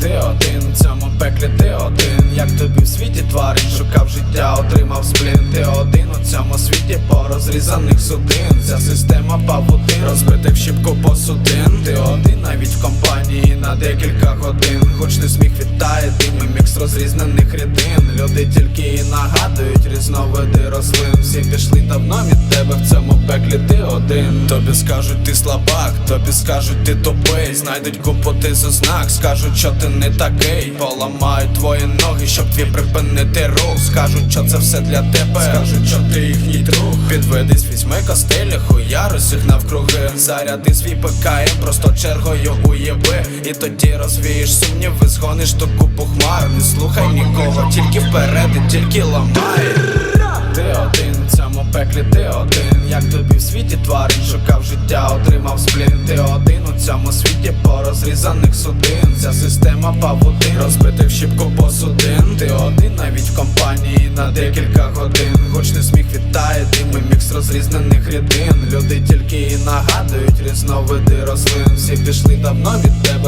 Ти один, в цьому пеклі ти один, як тобі в світі тварин шукав життя, отримав сплін, ти один у цьому світі порозрізаних судин, ця система павутин, розбитих в щіпку посудин, ти один навіть в компанії на декілька годин, хоч не сміх вітає, ти мімікс розрізнених рідин. Люди тільки і нагадують різновиди рослин. Всі пішли давно від тебе в цьому пеклі ти один. Тобі скажуть ти слабак, тобі скажуть ти тупий. Знайдуть купу знак, скажуть, що ти не такий. Поламають твої ноги, щоб твій припинити рух. Скажуть, що це все для тебе. Скажуть, що ти їхній друг. Підведись, візьми костелі, хуя розігнав навкруги Заряди свій ПКМ, просто чергою уєби І тоді розвієш сумніви, згониш ту купу хмар. Не слухай нікого, тільки вперед і тільки ламай. Ти один цьому пеклі, ти один, як тобі в світі тварин, шукав життя, отримав сплін. Ти один у цьому світі по розрізаних судин. Ця система павутин, розбитих щіпку посудин. Ти один навіть в компанії на декілька годин. Не сміх вітає, дими мікс розрізнених рідин. Люди тільки і нагадують різновиди рослин. Всі пішли давно від тебе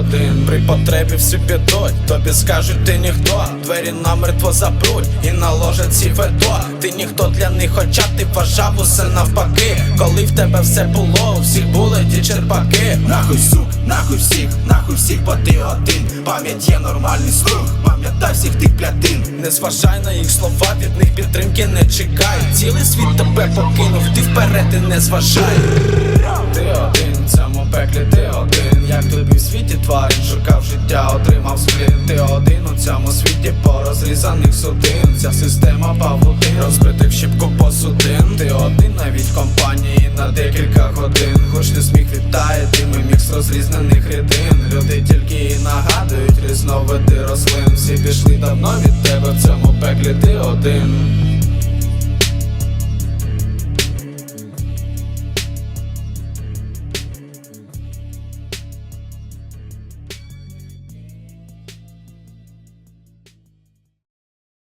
один При потребі всі підуть, тобі скажуть ти ніхто. Двері намертво запруть і наложать ці вето Ти ніхто для них, хоча ти вважав усе навпаки. Коли в тебе все було, у всіх були ті черпаки. Нахуй сук, нахуй всіх, нахуй всіх, бо ти один. Пам'ять є нормальний слух, пам'ятай всіх тих клятин. Не зважай на їх слова, від них підтримки не чекай. Цілий світ тебе покинув, ти вперед і не зважай. Ти один цьому пеклі, ти один, як тобі тварин, шукав життя, отримав сплін Ти один у цьому світі по розрізаних судин. Ця система павутин, розбитих в щіпку посудин. Ти один навіть в компанії на декілька годин. Хоч не сміх вітає, дими мікс розрізнених рідин. Люди тільки і нагадують різновиди рослин. Всі пішли давно від тебе в цьому пеклі, ти один